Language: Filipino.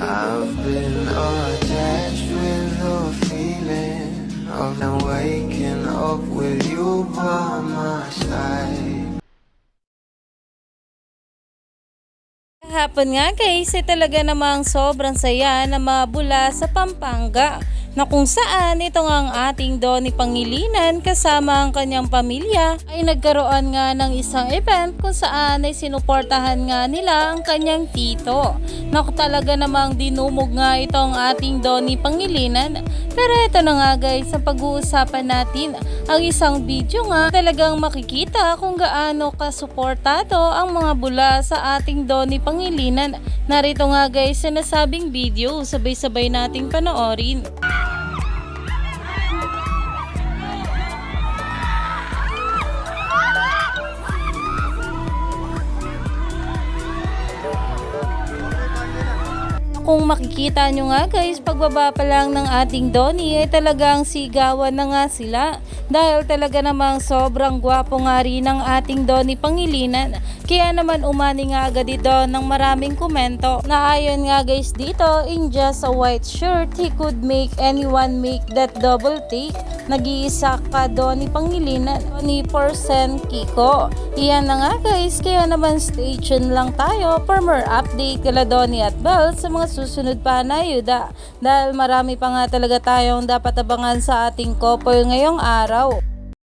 I've been attached with the feeling of now waking up with you by my side. Hapon nga guys, ay talaga namang sobrang saya na mabula sa Pampanga na kung saan ito nga ang ating Donnie Pangilinan kasama ang kanyang pamilya ay nagkaroon nga ng isang event kung saan ay sinuportahan nga nila ang kanyang tito. Naku talaga namang dinumog nga itong ating Donnie Pangilinan pero ito na nga guys, sa pag-uusapan natin ang isang video nga talagang makikita kung gaano kasuportado ang mga bula sa ating Donnie Pangilinan. Narito nga guys sa nasabing video, sabay-sabay nating panoorin. Kung makikita nyo nga guys, pagbaba pa lang ng ating Donnie ay talagang sigawan na nga sila. Dahil talaga namang sobrang gwapo nga rin ng ating Donnie Pangilinan. Kaya naman umani nga agad ito ng maraming komento na ayon nga guys dito, in just a white shirt, he could make anyone make that double take. Nag-iisa ka Donnie Pangilinan, 20% Kiko. Iyan na nga guys, kaya naman stay tuned lang tayo for more update kala Donnie at Belle sa mga susunod pa na ayuda. Dahil marami pa nga talaga tayong dapat abangan sa ating couple ngayong araw.